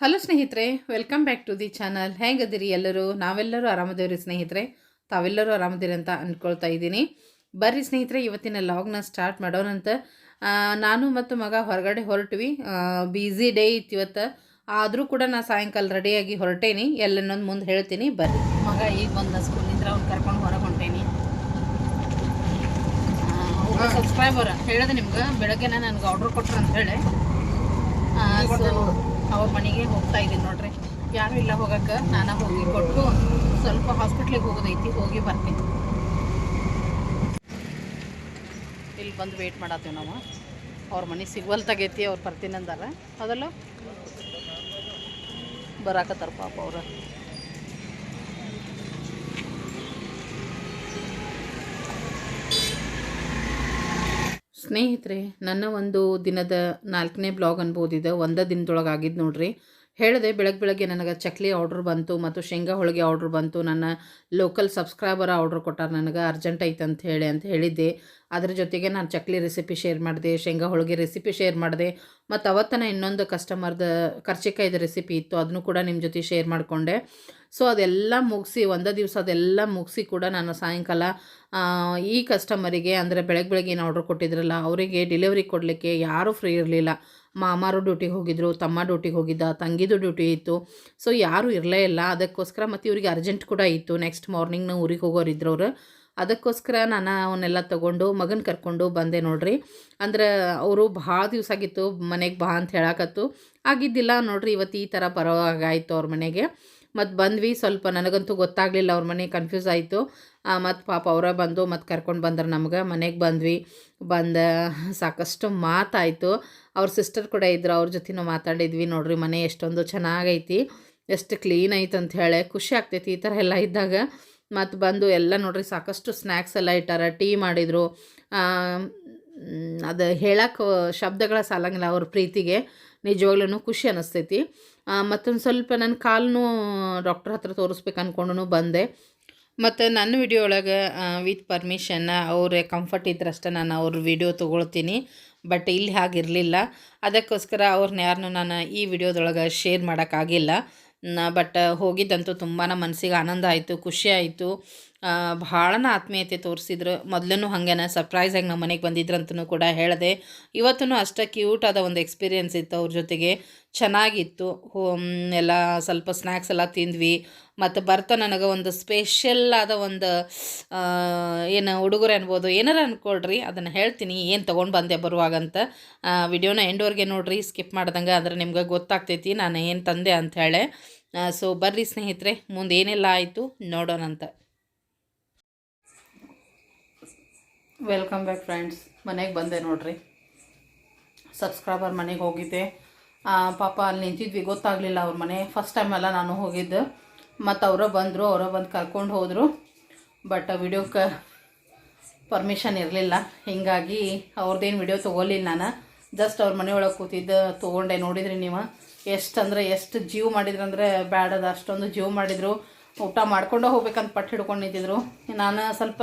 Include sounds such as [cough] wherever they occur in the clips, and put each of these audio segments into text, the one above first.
Hello ಸ್ನೇಹಿತರೆ welcome back to the channel ಹೇಗಿದ್ದೀರಿ ಎಲ್ಲರೂ? ನಾವೆಲ್ಲರೂ ಆರಾಮದೇವ್ರಿ ಸ್ನೇಹಿತರೆ. ತಾವೆಲ್ಲರೂ ಆರಾಮದಿರಿ ಅಂತ ಅಂದ್ಕೊಳ್ತಾ ಇದ್ದೀನಿ. ಬರ್ರಿ ಸ್ನೇಹಿತರೆ ಇವತ್ತಿನ ಲಾಗ್ನ ಸ್ಟಾರ್ಟ್ ಮಾಡೋಣಂತ ನಾನು ಮತ್ತು ಮಗ ಹೊರಗಡೆ ಹೊರಟ್ವಿ. ಬ್ಯುಸಿ ಡೇ ಇತ್ತು ಇವತ್ತು. ಆದರೂ ಕೂಡ ನಾನು ಸಾಯಂಕಾಲ ರೆಡಿಯಾಗಿ ಹೊರಟೇನಿ. ಎಲ್ಲನ್ನೊಂದು ಮುಂದೆ ಹೇಳ್ತೀನಿ. ಬರ್ರಿ. ಮಗ ಈಗ ಬಂದ ಸ್ಕೂಲಿಂದ ಅವ್ನು ಕರ್ಕೊಂಡು ಹೊರಗೆ ಹೊಂಟೇನಿ. ಸಬ್ಸ್ಕ್ರೈಬರ್ ಹೇಳಿದೆ ನಿಮ್ಗೆ. ಬೆಳಗ್ಗೆ ನನಗೆ ಆರ್ಡ್ರ್ ಕೊಟ್ರು ಅಂತ ಹೇಳಿ. ಅವ್ರ ಮನೆಗೆ ಹೋಗ್ತಾ ಇದ್ದೀನಿ ನೋಡ್ರಿ. ಯಾರು ಇಲ್ಲ ಹೋಗಕ್ಕೆ, ನಾನು ಹೋಗಿ ಕೊಟ್ಟು ಸ್ವಲ್ಪ ಹಾಸ್ಪಿಟ್ಲಿಗೆ ಹೋಗೋದೈತಿ, ಹೋಗಿ ಬರ್ತೀನಿ. ಇಲ್ಲಿ ಬಂದು ವೇಟ್ ಮಾಡತ್ತೀವಿ ನಾವು. ಅವ್ರ ಮನೆ ಸಿಗ್ವಲ್ತಾಗೈತಿ ಅವ್ರು ಬರ್ತೀನಿ ಅಂದಾರ ಅದಲ್ಲ ಬರಾಕತ್ತಾರ ಪಾಪ ಅವ್ರು. ಸ್ನೇಹಿತರೆ, ನನ್ನ ಒಂದು ದಿನದ ನಾಲ್ಕನೇ ಬ್ಲಾಗ್ ಅನ್ಬೋದು ಇದು ಒಂದೇ ದಿನದೊಳಗೆ ಆಗಿದ್ದು ನೋಡ್ರಿ. ಹೇಳಿದೆ ಬೆಳಗ್ಗೆ ಬೆಳಗ್ಗೆ ನನಗೆ ಚಕ್ಲಿ ಆರ್ಡ್ರ್ ಬಂತು ಮತ್ತು ಶೇಂಗಾ ಹೋಳಿಗೆ ಆರ್ಡ್ರ್ ಬಂತು. ನನ್ನ ಲೋಕಲ್ ಸಬ್ಸ್ಕ್ರೈಬರ್ ಆರ್ಡ್ರ್ ಕೊಟ್ಟಾರ. ನನಗೆ ಅರ್ಜೆಂಟ್ ಐತೆ ಅಂತ ಹೇಳಿ, ಅಂತ ಹೇಳಿದ್ದೆ. ಅದ್ರ ಜೊತೆಗೆ ನಾನು ಚಕ್ಲಿ ರೆಸಿಪಿ ಶೇರ್ ಮಾಡಿದೆ, ಶೇಂಗಾ ಹೋಳಿಗೆ ರೆಸಿಪಿ ಶೇರ್ ಮಾಡಿದೆ, ಮತ್ತು ಅವತ್ತನ ಇನ್ನೊಂದು ಕಸ್ಟಮರ್ದ ಕರ್ಚಿಕಾಯ್ದು ರೆಸಿಪಿ ಇತ್ತು ಅದನ್ನು ಕೂಡ ನಿಮ್ಮ ಜೊತೆ ಶೇರ್ ಮಾಡಿಕೊಂಡೆ. ಸೊ ಅದೆಲ್ಲ ಮುಗಿಸಿ, ಒಂದೇ ದಿವಸ ಅದೆಲ್ಲ ಮುಗಿಸಿ ಕೂಡ ನಾನು ಸಾಯಂಕಾಲ ಈ ಕಸ್ಟಮರಿಗೆ ಅಂದರೆ ಬೆಳಗ್ಗೆ ಬೆಳಗ್ಗೆ ಏನು ಆರ್ಡ್ರ್ ಕೊಟ್ಟಿದ್ರಲ್ಲ, ಅವರಿಗೆ ಡೆಲಿವರಿ ಕೊಡಲಿಕ್ಕೆ ಯಾರೂ ಫ್ರೀ ಇರಲಿಲ್ಲ. ಮಾಮಾರು ಡ್ಯೂಟಿಗೆ ಹೋಗಿದ್ರು, ತಮ್ಮ ಡ್ಯೂಟಿಗೆ ಹೋಗಿದ್ದ, ತಂಗಿದು ಡ್ಯೂಟಿ ಇತ್ತು. ಸೊ ಯಾರೂ ಇರಲೇ ಇಲ್ಲ. ಅದಕ್ಕೋಸ್ಕರ ಮತ್ತು ಇವರಿಗೆ ಅರ್ಜೆಂಟ್ ಕೂಡ ಇತ್ತು. ನೆಕ್ಸ್ಟ್ ಮಾರ್ನಿಂಗ್ನ ಊರಿಗೆ ಹೋಗೋರಿದ್ರು ಅವರು. ಅದಕ್ಕೋಸ್ಕರ ನಾನು ಅವನ್ನೆಲ್ಲ ತೊಗೊಂಡು ಮಗನ ಕರ್ಕೊಂಡು ಬಂದೆ ನೋಡ್ರಿ. ಅಂದ್ರೆ ಅವರು ಭಾಳ ದಿವಸ ಆಗಿತ್ತು ಮನೆಗೆ ಬಾ ಅಂತ ಹೇಳಕತ್ತು. ಆಗಿದ್ದಿಲ್ಲ ನೋಡ್ರಿ ಇವತ್ತು ಈ ಥರ ಬರೋವಾಗಾಯಿತು ಅವ್ರ ಮನೆಗೆ. ಮತ್ತು ಬಂದ್ವಿ ಸ್ವಲ್ಪ ನನಗಂತೂ ಗೊತ್ತಾಗಲಿಲ್ಲ ಅವ್ರ ಮನೆ ಕನ್ಫ್ಯೂಸ್ ಆಯಿತು. ಮತ್ತು ಪಾಪ ಅವರ ಬಂದು ಮತ್ತು ಕರ್ಕೊಂಡು ಬಂದ್ರೆ ನಮ್ಗೆ. ಮನೆಗೆ ಬಂದ್ವಿ. ಬಂದ ಸಾಕಷ್ಟು ಮಾತಾಯಿತು. ಅವ್ರ ಸಿಸ್ಟರ್ ಕೂಡ ಇದ್ರು, ಅವ್ರ ಜೊತೆನೂ ಮಾತಾಡಿದ್ವಿ ನೋಡ್ರಿ. ಮನೆ ಎಷ್ಟೊಂದು ಚೆನ್ನಾಗೈತಿ. ಎಷ್ಟು ಕ್ಲೀನ್ ಐತೆ ಅಂತ ಹೇಳಿ. ಖುಷಿ ಆಗ್ತೈತಿ ಈ ಥರ ಎಲ್ಲ ಇದ್ದಾಗ. ಮತ್ತು ಬಂದು ಎಲ್ಲ ನೋಡ್ರಿ ಸಾಕಷ್ಟು ಸ್ನ್ಯಾಕ್ಸ್ ಎಲ್ಲ ಇಟ್ಟಾರ, ಟೀ ಮಾಡಿದರು. ಅದು ಹೇಳಕ್ಕೆ ಶಬ್ದಗಳ ಸಾಲಂಗಿಲ್ಲ ಅವ್ರ ಪ್ರೀತಿಗೆ. ನಿಜವಾಗ್ಲೂ ಖುಷಿ ಅನ್ನಿಸ್ತೈತಿ ಮತ್ತೊಂದು ಸ್ವಲ್ಪ ನನ್ನ ಕಾಲು ಡಾಕ್ಟ್ರ್ ಹತ್ರ ತೋರಿಸ್ಬೇಕು ಅಂದ್ಕೊಂಡು ಬಂದೆ. ಮತ್ತು ನನ್ನ ವಿಡಿಯೋ ಒಳಗೆ ವಿತ್ ಪರ್ಮಿಷನ್ನ ಅವ್ರ ಕಂಫರ್ಟ್ ಇದ್ರಷ್ಟೇ ನಾನು ಅವ್ರ ವಿಡಿಯೋ ತೊಗೊಳ್ತೀನಿ. ಬಟ್ ಇಲ್ಲಿ ಹಾಗಿರಲಿಲ್ಲ ಅದಕ್ಕೋಸ್ಕರ ಅವ್ರನ್ನ ಯಾರನ್ನೂ ನಾನು ಈ ವಿಡಿಯೋದೊಳಗೆ ಶೇರ್ ಮಾಡೋಕ್ಕಾಗಿಲ್ಲ ಬಟ್ ಹೋಗಿದ್ದಂತೂ ತುಂಬಾ ಮನಸ್ಸಿಗೆ ಆನಂದ ಆಯಿತು ಖುಷಿ ಆಯಿತು. ಭಾಳನ ಆತ್ಮೀಯತೆ ತೋರಿಸಿದ್ರು. ಮೊದಲೂ ಹಾಗೇನ ಸರ್ಪ್ರೈಸಾಗಿ ನಮ್ಮ ಮನೆಗೆ ಬಂದಿದ್ರಂತೂ ಕೂಡ ಹೇಳಿದೆ. ಇವತ್ತೂ ಅಷ್ಟ ಕ್ಯೂಟ್ ಆದ ಒಂದು ಎಕ್ಸ್ಪೀರಿಯೆನ್ಸ್ ಇತ್ತು ಅವ್ರ ಜೊತೆಗೆ. ಚೆನ್ನಾಗಿತ್ತು. ಎಲ್ಲ ಸ್ವಲ್ಪ ಸ್ನ್ಯಾಕ್ಸ್ ಎಲ್ಲ ತಿಂದ್ವಿ. ಮತ್ತು ಬರ್ತಾ ನನಗೆ ಒಂದು ಸ್ಪೆಷಲ್ ಆದ ಒಂದು ಏನು ಉಡುಗೊರೆ ಅನ್ಬೋದು. ಏನಾರು ಅಂದ್ಕೊಳ್ರಿ ಅದನ್ನು ಹೇಳ್ತೀನಿ. ಏನು ತೊಗೊಂಡು ಬಂದೆ ಬರುವಾಗಂತ. ವಿಡಿಯೋನ ಎಂಡ್ವರೆಗೆ ನೋಡ್ರಿ ಸ್ಕಿಪ್ ಮಾಡ್ದಂಗೆ ಅಂದರೆ ನಿಮ್ಗೆ ಗೊತ್ತಾಗ್ತೈತಿ ನಾನು ಏನು ತಂದೆ ಅಂತ ಸೊ ಬರ್ರಿ ಸ್ನೇಹಿತರೆ, ಮುಂದೆ ಏನೆಲ್ಲ ಆಯಿತು ನೋಡೋಣಂತ. ವೆಲ್ಕಮ್ ಬ್ಯಾಕ್ ಫ್ರೆಂಡ್ಸ್ ಮನೆಗೆ ಬಂದೆ ನೋಡ್ರಿ. ಸಬ್ಸ್ಕ್ರೈಬರ್ ಮನೆಗೆ ಹೋಗಿದ್ದೆ. ಪಾಪ ಅಲ್ಲಿ ನಿಂತಿದ್ವಿ, ಗೊತ್ತಾಗಲಿಲ್ಲ ಅವ್ರ ಮನೆ. ಫಸ್ಟ್ ಟೈಮ್ ಎಲ್ಲ ನಾನು ಹೋಗಿದ್ದು. ಮತ್ತು ಅವರೇ ಬಂದರು, ಅವರೇ ಬಂದು ಕರ್ಕೊಂಡು ಹೋದರು. ಬಟ್ ವಿಡಿಯೋಕ್ಕೆ ಪರ್ಮಿಷನ್ ಇರಲಿಲ್ಲ. ಹೀಗಾಗಿ ಅವ್ರದ್ದೇನು ವಿಡಿಯೋ ತೊಗೊಲಿಲ್ಲ ನಾನು. ಜಸ್ಟ್ ಅವ್ರ ಮನೆಯೊಳಗೆ ಕೂತಿದ್ದು, ತೊಗೊಂಡೆ. ನೋಡಿದ್ರಿ ನೀವು? ಎಷ್ಟು ಅಂದರೆ ಎಷ್ಟು ಜೀವ ಅಂದರೆ ಬ್ಯಾಡದ. ಅಷ್ಟೊಂದು ಜೀವ ಮಾಡಿದರು. ಊಟ ಮಾಡ್ಕೊಂಡೇ ಹೋಗ್ಬೇಕಂತ ಪಟ್ಟು ಹಿಡ್ಕೊಂಡು ನಿಂತಿದ್ರು. ನಾನು ಸ್ವಲ್ಪ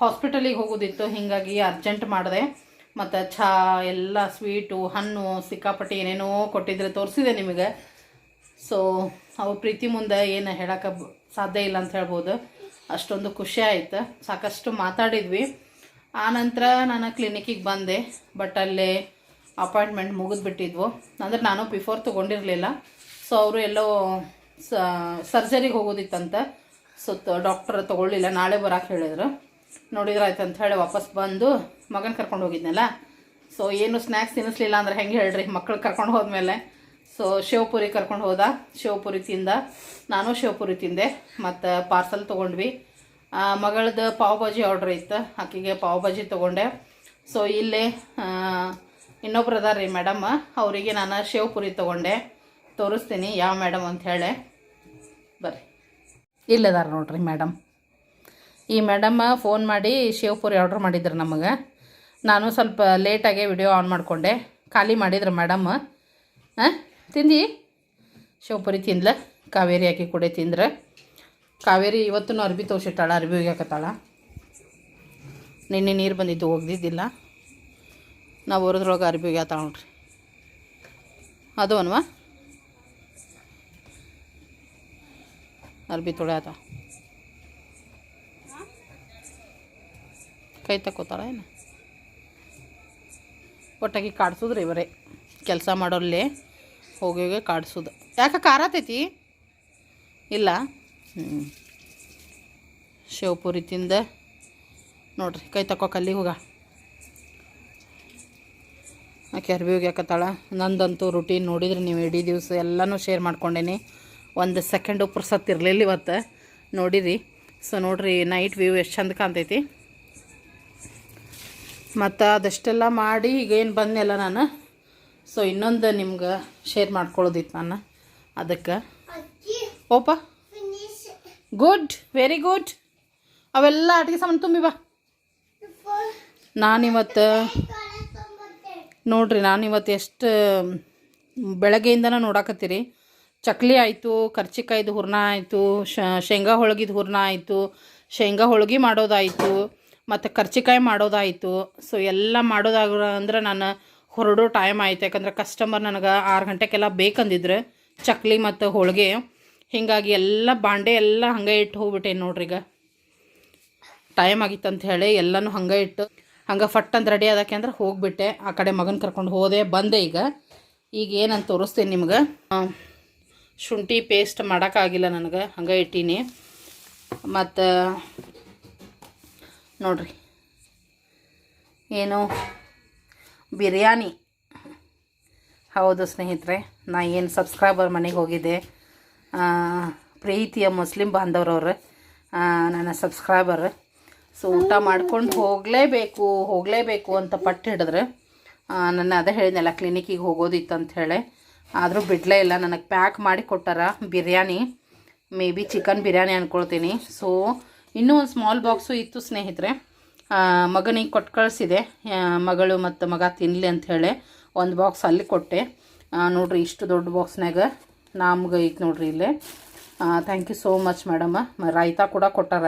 ಹಾಸ್ಪಿಟಲಿಗೆ ಹೋಗೋದಿತ್ತು, ಹೀಗಾಗಿ ಅರ್ಜೆಂಟ್ ಮಾಡಿದೆ. ಮತ್ತು ಚಹಾ ಎಲ್ಲ ಸ್ವೀಟು ಹಣ್ಣು, ಸಿಕ್ಕಾಪಟ್ಟೆ ಏನೇನೋ ಕೊಟ್ಟಿದ್ರೆ ತೋರಿಸಿದೆ ನಿಮಗೆ. ಸೊ ಅವ್ರ ಪ್ರೀತಿ ಮುಂದೆ ಏನು ಹೇಳೋಕೆ ಸಾಧ್ಯ ಇಲ್ಲ ಅಂತ ಹೇಳ್ಬೋದು. ಅಷ್ಟೊಂದು ಖುಷಿ ಆಯಿತು. ಸಾಕಷ್ಟು ಮಾತಾಡಿದ್ವಿ. ಆನಂತರ ನಾನು ಕ್ಲಿನಿಕ್ಕಿಗೆ ಬಂದೆ. ಬಟ್ ಅಲ್ಲಿ ಅಪಾಯಿಂಟ್ಮೆಂಟ್ ಮುಗಿದ್ಬಿಟ್ಟಿದ್ವು. ಅಂದರೆ ನಾನು ಬಿಫೋರ್ ತೊಗೊಂಡಿರಲಿಲ್ಲ. ಸೊ ಅವರು ಎಲ್ಲೋ ಸರ್ಜರಿಗೆ ಹೋಗೋದಿತ್ತಂತ. So doctor ತೊಗೊಳ್ಳಿಲ್ಲ. ನಾಳೆ ಬರೋಕೆ ಹೇಳಿದ್ರು. ನೋಡಿದ್ರೆ ಆಯ್ತು ಅಂತ ಹೇಳಿ ವಾಪಸ್ ಬಂದು ಮಗನ ಕರ್ಕೊಂಡು ಹೋಗಿದ್ನಲ್ಲ. ಸೊ ಏನು ಸ್ನ್ಯಾಕ್ಸ್ ತಿನ್ನಿಸ್ಲಿಲ್ಲ ಅಂದ್ರೆ ಹೆಂಗೆ ಹೇಳ್ರಿ, ಮಕ್ಳು ಕರ್ಕೊಂಡು ಹೋದ್ಮೇಲೆ. ಸೊ ಶಿವಪುರಿ ಕರ್ಕೊಂಡು ಹೋದ. ಶಿವಪುರಿ ತಿಂದ. ನಾನು ಶಿವಪುರಿ ತಿಂದೆ. ಮತ್ತು ಪಾರ್ಸಲ್ ತೊಗೊಂಡ್ವಿ. ಮಗಳದ್ದು ಪಾವ್ ಭಾಜಿ ಆರ್ಡ್ರ್ ಇತ್ತು. ಆಕೆಗೆ ಪಾವ್ ಭಾಜಿ ತೊಗೊಂಡೆ. ಸೊ ಇಲ್ಲಿ ಇನ್ನೊಬ್ರು ಅದಾರ ರೀ ಮೇಡಮ್ ಅವರಿಗೆ ನಾನು ಶಿವಪುರಿ ತೊಗೊಂಡೆ. ತೋರಿಸ್ತೀನಿ ಯಾವ ಮೇಡಮ್ ಅಂತ ಹೇಳಿ. ಬರ್ರಿ. ಇಲ್ಲದಾರ ನೋಡ್ರಿ ಮೇಡಮ್ ಈ ಮೇಡಮ್ ಫೋನ್ ಮಾಡಿ ಶಿವಪುರಿ ಆರ್ಡ್ರ್ ಮಾಡಿದ್ರು ನಮಗೆ. ನಾನು ಸ್ವಲ್ಪ ಲೇಟಾಗೆ ವಿಡಿಯೋ ಆನ್ ಮಾಡಿಕೊಂಡೆ. ಖಾಲಿ ಮಾಡಿದ್ರು ಮೇಡಮ್ ಹಾಂ? ತಿಂದು? ಶಿವಪುರಿ ತಿಂದ್ಲ? ಕಾವೇರಿ ಹಾಕಿ ಕೂಡ ತಿಂದ್ರೆ. ಕಾವೇರಿ ಇವತ್ತೂ ಅರ್ಬಿ ತೋರಿಸಿಟ್ಟಾಳ, ಅರ್ಬಿ ಒಗ್ಯಾಕತ್ತಾಳ ನಿನ್ನೆ ನೀರು ಬಂದಿದ್ದು ಒಗ್ದಿದ್ದಿಲ್ಲ ನಾವು ಹೊರದ್ರೊಳಗೆ ಅರ್ಬಿ ಒಗ್ಯಾತಾಳ ನೋಡ್ರಿ. ಅದು ಅನ್ವಾ? ಅರ್ಬಿ ತೊಳ್ಯಾದ ಕೈ ತಕ್ಕೋತಾಳ ಏನು? ಒಟ್ಟಾಗಿ ಕಾಡ್ಸೋದ್ರಿ ಇವರೇ ಕೆಲಸ ಮಾಡೋಲ್ಲೇ ಹೋಗಿ ಹೋಗಿ ಕಾಡ್ಸೋದು. ಯಾಕೆ ಕಾರತೈತಿ ಇಲ್ಲ. ಹ್ಞೂ ಶಿವಪುರಿ ತಿಂದ. ನೋಡ್ರಿ, ಕೈ ತಕೋ ಕಲ್ಲಿಗೆ ಹೋಗ. ಆಕೆ ಅರ್ಬಿ ಹೋಗ್ಯಾಕತ್ತಾಳ ನಂದಂತೂ ರುಟೀನ್ ನೋಡಿದ್ರಿ ನೀವು ಇಡೀ ದಿವಸ ಎಲ್ಲನೂ ಶೇರ್ ಮಾಡ್ಕೊಂಡೇನಿ. ಒಂದು ಸೆಕೆಂಡು ಪುರ್ಸತ್ತು ಇರಲಿಲ್ಲ ಇವತ್ತು. ನೋಡಿರಿ. ಸೊ ನೋಡ್ರಿ ನೈಟ್ ವ್ಯೂ ಎಷ್ಟು ಚಂದ ಕಾಣ್ತೈತಿ. ಮತ್ತು ಅದಷ್ಟೆಲ್ಲ ಮಾಡಿ ಈಗೇನು ಬಂದೆಲ್ಲ ನಾನು. ಸೊ ಇನ್ನೊಂದು ನಿಮ್ಗೆ ಶೇರ್ ಮಾಡ್ಕೊಳ್ಳೋದಿತ್ತು ನಾನು. ಅದಕ್ಕೆ. ಓಪ. ಗುಡ್ ವೆರಿ ಗುಡ್ ಅವೆಲ್ಲ ಅಡುಗೆ ಸಾಮಾನು ತುಂಬಿ ಬಾ. ನಾನಿವತ್ತು ನೋಡ್ರಿ ನಾನಿವತ್ತು ಎಷ್ಟು ಬೆಳಗ್ಗೆಯಿಂದನೂ ನೋಡಾಕತ್ತೀರಿ. ಚಕ್ಲಿ ಆಯಿತು ಕರ್ಚಿಕಾಯ್ದು ಹೂರ್ಣ ಆಯಿತು ಶೇಂಗಾ ಹೋಳ್ಗಿದ ಹೂರ್ಣ ಆಯಿತು ಶೇಂಗಾ ಹೋಳ್ಗೆ ಮಾಡೋದಾಯಿತು. ಮತ್ತು ಕರ್ಚಿಕಾಯಿ ಮಾಡೋದಾಯಿತು. ಸೊ ಎಲ್ಲ ಮಾಡೋದಾಗ ಅಂದ್ರೆ ನಾನು ಹೊರಡೋ ಟೈಮ್ ಆಯಿತು. ಯಾಕಂದ್ರೆ ಕಸ್ಟಮರ್ ನನಗೆ ಆರು ಗಂಟೆಗೆಲ್ಲ ಬೇಕಂದಿದ್ರೆ ಚಕ್ಲಿ ಮತ್ತು ಹೋಳಿಗೆ. ಹೀಗಾಗಿ ಎಲ್ಲ ಬಾಂಡೆ ಎಲ್ಲ ಹಂಗೆ ಇಟ್ಟು ಹೋಗ್ಬಿಟ್ಟೆ ನೋಡ್ರಿ ಈಗ. ಟೈಮ್ ಆಗಿತ್ತು ಅಂತ ಹೇಳಿ ಎಲ್ಲನೂ ಹಂಗೆ ಇಟ್ಟು, ಹಂಗೆ ಫಟ್ ಅಂತ ರೆಡಿ ಆದಕ್ಕೆ ಅಂದ್ರೆ ಹೋಗ್ಬಿಟ್ಟೆ. ಆ ಕಡೆ ಮಗನ ಕರ್ಕೊಂಡು ಹೋದೆ, ಬಂದೆ ಈಗ. ಈಗ ಏನಂತ ತೋರಿಸ್ತೀನಿ ನಿಮ್ಗೆ. ಶುಂಠಿ ಪೇಸ್ಟ್ ಮಾಡೋಕ್ಕಾಗಿಲ್ಲ ನನಗೆ. ಹಂಗೆ ಇಟ್ಟೀನಿ. ಮತ್ತು ನೋಡ್ರಿ. ಏನು? ಬಿರಿಯಾನಿ. ಹೌದು ಸ್ನೇಹಿತರೆ, ನಾ ಏನು ಸಬ್ಸ್ಕ್ರೈಬರ್ ಮನೆಗೆ ಹೋಗಿದ್ದೆ. ಪ್ರೀತಿಯ ಮುಸ್ಲಿಂ ಬಾಂಧವ್ರವ್ರು ನನ್ನ ಸಬ್ಸ್ಕ್ರೈಬರ್ ಸೊ ಊಟ ಮಾಡ್ಕೊಂಡು ಹೋಗಲೇಬೇಕು ಹೋಗಲೇಬೇಕು ಅಂತ ಪಟ್ಟು ಹಿಡಿದ್ರೆ. ನನ್ನ ಅದೇ ಹೇಳಿದ್ನಲ್ಲ ಕ್ಲಿನಿಕ್ಕಿಗೆ ಹೋಗೋದಿತ್ತು ಅಂತ ಹೇಳಿ. ಆದರೂ ಬಿಡಲೇ ಇಲ್ಲ, ನನಗೆ ಪ್ಯಾಕ್ ಮಾಡಿ ಕೊಟ್ಟಾರ biryani. Maybe chicken biryani ಅಂದ್ಕೊಳ್ತೀನಿ ಸೊ ಇನ್ನೂ ಒಂದು ಸ್ಮಾಲ್ ಬಾಕ್ಸು ಇತ್ತು ಸ್ನೇಹಿತರೆ. ಮಗನಿಗೆ ಕೊಟ್ಟು ಕಳಿಸಿದೆ. ಮಗಳು ಮತ್ತು ಮಗ ತಿನ್ನಲಿ ಅಂತ ಹೇಳಿ ಒಂದು ಬಾಕ್ಸ್ ಅಲ್ಲಿ ಕೊಟ್ಟೆ. ನೋಡಿರಿ ಇಷ್ಟು ದೊಡ್ಡ ಬಾಕ್ಸ್ನಾಗ ನಮ್ಗೆ ಐತೆ ನೋಡ್ರಿ ಇಲ್ಲೇ. Thank you so much madam raita ಕೂಡ ಕೊಟ್ಟಾರ.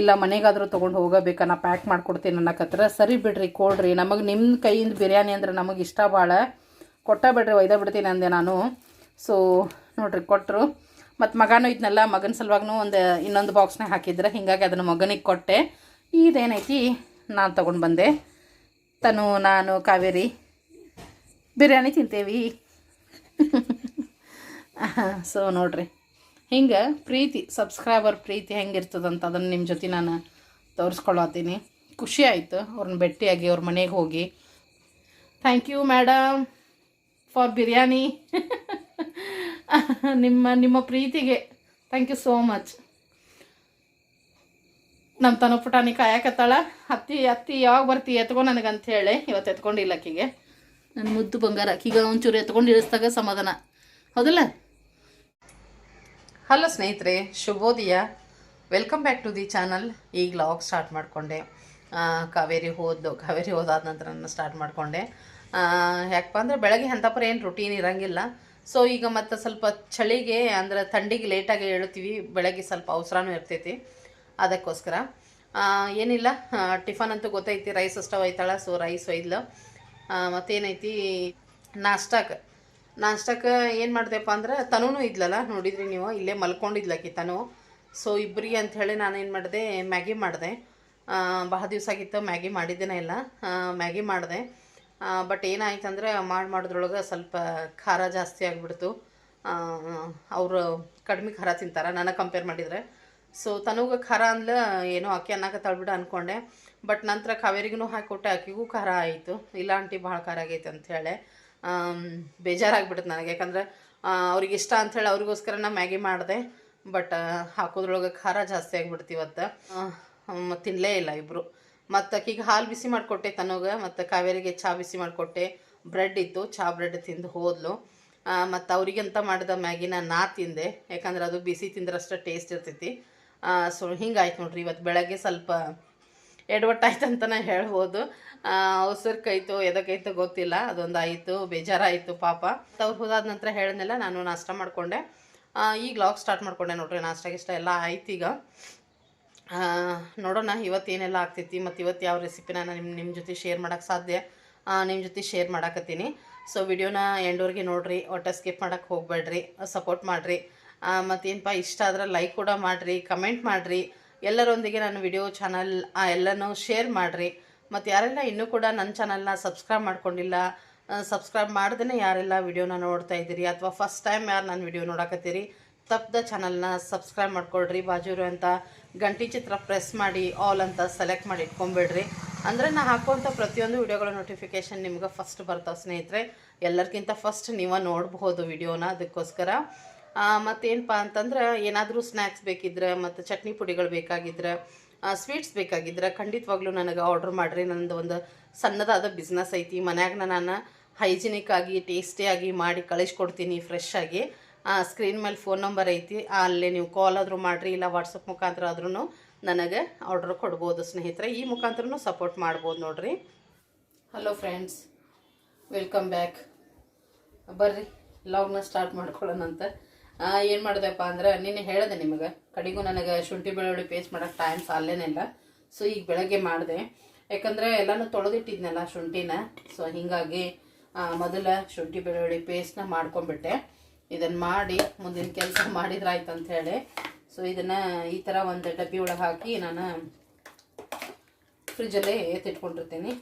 ಇಲ್ಲ, ಮನೆಗಾದರೂ ತೊಗೊಂಡು ಹೋಗಬೇಕಾ, ನಾ ಪ್ಯಾಕ್ ಮಾಡಿಕೊಡ್ತೀನಿ ಅನ್ನಕತ್ರ. ಸರಿ ಬಿಡ್ರಿ, ಕೊಡ್ರಿ. ನಮಗೆ ನಿಮ್ಮ ಕೈಯಿಂದ ಬಿರಿಯಾನಿ ಅಂದ್ರೆ ನಮಗೆ ಇಷ್ಟ ಭಾಳ ಕೊಟ್ಟ ಬಿಡ್ರಿ, ಒಯ್ದ ಬಿಡ್ತೀನಿ ಅಂದೆ ನಾನು. ಸೊ ನೋಡ್ರಿ ಕೊಟ್ಟರು ಮತ್ತು ಮಗನೂ ಇದ್ನಲ್ಲ, ಮಗನ ಸಲುವಾಗೂ ಒಂದು ಇನ್ನೊಂದು ಬಾಕ್ಸ್ನಾಗ ಹಾಕಿದ್ರೆ, ಹೀಗಾಗಿ ಅದನ್ನು ಮಗನಿಗೆ ಕೊಟ್ಟೆ. ಇದೇನೈತಿ? ನಾನು ತೊಗೊಂಡು ಬಂದೆ. ತನು, ನಾನು, ಕಾವೇರಿ. ಬಿರಿಯಾನಿ ತಿಂತೇವಿ. [laughs] ಸೊ ನೋಡ್ರಿ. ಹಿಂಗೆ ಪ್ರೀತಿ ಸಬ್ಸ್ಕ್ರೈಬರ್ ಪ್ರೀತಿ ಹೆಂಗಿರ್ತದಂತ ಅದನ್ನು ನಿಮ್ಮ ಜೊತೆ ನಾನು ತೋರಿಸ್ಕೊಳತ್ತೀನಿ. ಖುಷಿ ಆಯಿತು. ಅವ್ರನ್ನ ಭೇಟಿಯಾಗಿ ಅವ್ರ ಮನೆಗೆ ಹೋಗಿ. Thank you madam for biryani. [laughs] [laughs] ನಿಮ್ಮ ನಿಮ್ಮ ಪ್ರೀತಿಗೆ ಥ್ಯಾಂಕ್ ಯು ಸೋ ಮಚ್ ನಮ್ಮ ತನು ಪುಟಾಣಿ ಕಾಯಕತ್ತಾಳ? ಅತ್ತಿ ಅತ್ತಿ ಯಾವಾಗ ಬರ್ತಿ? ಎತ್ಕೊ ನನಗಂತ ಹೇಳಿ ಇವತ್ತು ಎತ್ಕೊಂಡಿಲ್ಲ ಆಕಿಗೆ ನನ್ನ ಮುದ್ದು ಬಂಗಾರ. ಆಕಿಗೆ ಒಂಚೂರು ಎತ್ಕೊಂಡು ಇಳಿಸ್ದಾಗ ಸಮಾಧಾನ. ಹೌದಲ್ಲ? ಹಲೋ ಸ್ನೇಹಿತರೆ, ಶುಭೋದಯ. Welcome back to the channel ಈಗ ಲಾಗ್ ಸ್ಟಾರ್ಟ್ ಮಾಡಿಕೊಂಡೆ. ಕಾವೇರಿ ಹೋದ್ದು ಕಾವೇರಿ ಹೋದಾದ ನಂತರ ನಾನು ಸ್ಟಾರ್ಟ್ ಮಾಡಿಕೊಂಡೆ. ಯಾಕಪ್ಪ ಅಂದರೆ ಬೆಳಗ್ಗೆ ಅಂಥಪ್ಪರ ಏನು ರುಟೀನ್ ಇರಂಗಿಲ್ಲ. ಸೊ ಈಗ ಮತ್ತು ಸ್ವಲ್ಪ ಚಳಿಗೆ, ಅಂದ್ರೆ ಥಂಡಿಗೆ ಲೇಟಾಗಿ ಹೇಳ್ತೀವಿ ಬೆಳಗ್ಗೆ ಸ್ವಲ್ಪ ಅವಸರನೂ ಇರ್ತೈತಿ, ಅದಕ್ಕೋಸ್ಕರ. ಏನಿಲ್ಲ ಟಿಫನ್ ಅಂತೂ ಗೊತ್ತೈತಿ ರೈಸ್ ಅಷ್ಟ ಒಯ್ತಾಳ ಸೊ ರೈಸ್ ಒಯ್ದ್ಲು. ಮತ್ತೇನೈತಿ, ನಾಷ್ಟಕ್ಕೆ. ನಾಷ್ಟಕ್ಕೆ ಏನು ಮಾಡ್ದೆಪ್ಪ ಅಂದ್ರೆ ತನೂ ಇದ್ಲಲ್ಲ, ನೋಡಿದ್ರಿ ನೀವು, ಇಲ್ಲೇ ಮಲ್ಕೊಂಡಿದ್ಲಕ್ಕಿ ತನು. ಸೊ ಇಬ್ಬರಿಗೆ ಅಂಥೇಳಿ ನಾನು ಏನು ಮಾಡಿದೆ, ಮ್ಯಾಗಿ ಮಾಡಿದೆ. ಬಹಳ ದಿವಸ ಆಗಿತ್ತು, ಮ್ಯಾಗಿ ಮಾಡಿದ್ದೇನೆ ಇಲ್ಲ. ಮ್ಯಾಗಿ ಮಾಡಿದೆ. ಬಟ್ ಏನಾಯ್ತು ಅಂದರೆ ಮಾಡಿ ಮಾಡೋದ್ರೊಳಗೆ ಸ್ವಲ್ಪ ಖಾರ ಜಾಸ್ತಿ ಆಗಿಬಿಡ್ತು. ಅವರು ಕಡಿಮೆ ಖಾರ ತಿಂತಾರೆ ನನಗೆ ಕಂಪೇರ್ ಮಾಡಿದರೆ. ಸೊ ತನಗೆ ಖಾರ ಅಂದ್ಲ ಏನೋ ಅಕ್ಕಿ ಅನ್ನಕತ್ತಾಳ ಬಿಡು ಅಂದ್ಕೊಂಡೆ ಬಟ್ ನಂತರ ಕಾವೇರಿಗೂ ಹಾಕಿಕೊಟ್ಟೆ ಅಕ್ಕಿಗೂ ಖಾರ ಆಯಿತು. ಇಲ್ಲ ಆಂಟಿ ಭಾಳ ಖಾರ ಆಗೈತೆ ಅಂಥೇಳಿ ಬೇಜಾರಾಗ್ಬಿಡುತ್ತೆ ನನಗೆ. ಯಾಕಂದ್ರೆ ಅವ್ರಿಗೆ ಇಷ್ಟ ಅಂಥೇಳಿ ಅವ್ರಿಗೋಸ್ಕರ ನಾನು ಮ್ಯಾಗಿ ಮಾಡಿದೆ. ಬಟ್ ಹಾಕೋದ್ರೊಳಗೆ ಖಾರ ಜಾಸ್ತಿ ಆಗಿಬಿಡ್ತು ಇವತ್ತು ಮತ್ತು ತಿನ್ನಲೇ ಇಲ್ಲ ಇಬ್ಬರು ಮತ್ತು ಆಕಿಗೆ ಹಾಲು ಬಿಸಿ ಮಾಡಿಕೊಟ್ಟೆ ತನಗೆ, ಮತ್ತು ಕಾವೇರಿಗೆ ಚಹಾ ಬಿಸಿ ಮಾಡಿಕೊಟ್ಟೆ. ಬ್ರೆಡ್ ಇತ್ತು ಚಹಾ ಬ್ರೆಡ್ ತಿಂದು ಹೋದ್ಲು. ಮತ್ತು ಅವರಿಗಂತ ಮಾಡಿದ ಮ್ಯಾಗಿನ ನಾ ತಿಂದೆ. ಯಾಕಂದ್ರೆ ಅದು ಬಿಸಿ ತಿಂದ್ರಷ್ಟು ಟೇಸ್ಟ್ ಇರ್ತೈತಿ. ಸೊ ಹಿಂಗಾಯ್ತು ನೋಡ್ರಿ ಇವತ್ತು ಬೆಳಗ್ಗೆ ಸ್ವಲ್ಪ ಎಡವಟ್ಟಾಯ್ತು ಅಂತಲೇ ಹೇಳ್ಬೋದು ಅವಸರಕ್ಕೈತು ಎದಕ್ಕೈತು ಗೊತ್ತಿಲ್ಲ ಅದೊಂದು ಆಯಿತು ಬೇಜಾರಾಯಿತು ಪಾಪ. ಅವ್ರು ಹೋದಾದ ನಂತರ ಹೇಳಿದ್ನೆಲ್ಲ, ನಾನು ನಾಷ್ಟ ಮಾಡಿಕೊಂಡೆ. ಈಗ ಲಾಗ್ ಸ್ಟಾರ್ಟ್ ಮಾಡಿಕೊಂಡೆ ನೋಡ್ರಿ ನಾಷ್ಟ ಗಿಷ್ಟ ಎಲ್ಲ ಆಯ್ತು ಈಗ. ನೋಡೋಣ ಇವತ್ತು ಏನೆಲ್ಲ ಆಗ್ತೈತಿ ಮತ್ತು ಇವತ್ತು ಯಾವ ರೆಸಿಪಿನ ನಾನು ನಿಮ್ಮ ನಿಮ್ಮ ಜೊತೆ ಶೇರ್ ಮಾಡೋಕ್ಕೆ ಸಾಧ್ಯ? ನಿಮ್ಮ ಜೊತೆ ಶೇರ್ ಮಾಡಾಕತ್ತೀನಿ. ಸೊ ವಿಡಿಯೋನ ಎಂಡೋರ್ಗೆ ನೋಡಿರಿ, ಒಟ್ಟು ಸ್ಕಿಪ್ ಮಾಡೋಕ್ಕೆ ಹೋಗಬೇಡ್ರಿ ಸಪೋರ್ಟ್ ಮಾಡಿರಿ. ಮತ್ತೇನಪ್ಪ ಇಷ್ಟ ಆದ್ರೆ ಲೈಕ್ ಕೂಡ ಮಾಡಿರಿ ಕಮೆಂಟ್ ಮಾಡಿರಿ. ಎಲ್ಲರೊಂದಿಗೆ ನನ್ನ ವಿಡಿಯೋ ಚಾನಲ್ ಎಲ್ಲನೂ ಶೇರ್ ಮಾಡಿರಿ. ಮತ್ತು ಯಾರೆಲ್ಲ ಇನ್ನೂ ಕೂಡ ನನ್ನ ಚಾನಲ್ನ ಸಬ್ಸ್ಕ್ರೈಬ್ ಮಾಡ್ಕೊಂಡಿಲ್ಲ ಸಬ್ಸ್ಕ್ರೈಬ್ ಮಾಡ್ದೇ ಯಾರೆಲ್ಲ ವಿಡಿಯೋನ ನೋಡ್ತಾ ಇದ್ದೀರಿ ಅಥವಾ ಫಸ್ಟ್ ಟೈಮ್ ಯಾರು ನನ್ನ ವಿಡಿಯೋ ನೋಡಕತ್ತೀರಿ ತಪ್ಪದ ಚಾನಲ್ನ ಸಬ್ಸ್ಕ್ರೈಬ್ ಮಾಡ್ಕೊಳ್ರಿ. ಬಾಜು ಇರುವಂಥ ಗಂಟಿ ಚಿತ್ರ ಪ್ರೆಸ್ ಮಾಡಿ ಆಲ್ ಅಂತ ಸೆಲೆಕ್ಟ್ ಮಾಡಿ ಇಟ್ಕೊಂಬಿಡ್ರಿ ಅಂದರೆ ನಾ ಹಾಕುವಂಥ ಪ್ರತಿಯೊಂದು ವಿಡಿಯೋಗಳ ನೋಟಿಫಿಕೇಶನ್ ನಿಮ್ಗೆ ಫಸ್ಟ್ ಬರ್ತಾವೆ ಸ್ನೇಹಿತರೆ. ಎಲ್ಲರಿಗಿಂತ ಫಸ್ಟ್ ನೀವು ನೋಡಬಹುದು ವಿಡಿಯೋನ ಅದಕ್ಕೋಸ್ಕರ. ಮತ್ತೇನಪ್ಪ ಅಂತಂದ್ರೆ ಏನಾದರೂ ಸ್ನ್ಯಾಕ್ಸ್ ಬೇಕಿದ್ರೆ, ಮತ್ತು ಚಟ್ನಿ ಪುಡಿಗಳು ಬೇಕಾಗಿದ್ರೆ ಸ್ವೀಟ್ಸ್ ಬೇಕಾಗಿದ್ರೆ ಖಂಡಿತವಾಗ್ಲೂ ನನಗೆ ಆರ್ಡ್ರ್ ಮಾಡಿರಿ. ನನ್ನದು ಒಂದು ಸಣ್ಣದಾದ ಬಿಸ್ನೆಸ್ ಐತಿ. ಮನ್ಯಾಗ ನಾನು ಹೈಜಿನಿಕ್ ಆಗಿ ಟೇಸ್ಟಿಯಾಗಿ ಮಾಡಿ ಕಳಿಸ್ಕೊಡ್ತೀನಿ ಫ್ರೆಶ್ ಆಗಿ. ಸ್ಕ್ರೀನ್ ಮೇಲೆ ಫೋನ್ ನಂಬರ್ ಐತಿ, ಅಲ್ಲೇ ನೀವು ಕಾಲ್ ಆದರೂ ಮಾಡಿರಿ, ಇಲ್ಲ ವಾಟ್ಸಪ್ ಮುಖಾಂತರ ಆದ್ರೂ ನನಗೆ ಆರ್ಡ್ರ್ ಕೊಡ್ಬೋದು ಸ್ನೇಹಿತರೆ. ಈ ಮುಖಾಂತರ ಸಪೋರ್ಟ್ ಮಾಡ್ಬೋದು ನೋಡ್ರಿ. ಹಲೋ ಫ್ರೆಂಡ್ಸ್ ವೆಲ್ಕಮ್ ಬ್ಯಾಕ್ ಬರ್ರಿ ಲಾಗ್ನ ಸ್ಟಾರ್ಟ್ ಮಾಡ್ಕೊಳ್ಳೋಣಂತ ಏನು ಮಾಡಿದೆಪ್ಪ ಅಂದ್ರೆ ನೀನು ಹೇಳಿದೆ ನಿಮಗೆ, ಕಡೆಗೂ ನನಗೆ ಶುಂಠಿ ಬೆಳ್ಳುಳ್ಳಿ ಪೇಸ್ಟ್ ಮಾಡೋಕ್ಕೆ ಟೈಮ್ ಸಾಲೇನಿಲ್ಲ ಸೊ ಈಗ ಬೆಳಗ್ಗೆ ಮಾಡಿದೆ. ಯಾಕಂದರೆ ಎಲ್ಲನೂ ತೊಳೆದಿಟ್ಟಿದ್ನಲ್ಲ ಶುಂಠಿನ ಸೊ ಹೀಗಾಗಿ ಮೊದಲ ಶುಂಠಿ ಬೆಳ್ಳುಳ್ಳಿ ಪೇಸ್ಟ್ನ ಮಾಡ್ಕೊಂಬಿಟ್ಟೆ ಇದನ್ನು ಮಾಡಿ, ಮುಂದಿನ ಕೆಲಸ ಮಾಡಿದ್ರಾಯ್ತು ಅಂತ ಹೇಳಿ. ಸೊ ಇದನ್ನು ಈ ಥರ ಒಂದು ಡಬ್ಬಿ ಒಳಗೆ ಹಾಕಿ ನಾನು ಫ್ರಿಜ್ಜಲ್ಲೇ ಎತ್ತಿಟ್ಕೊಂಡಿರ್ತೀನಿ.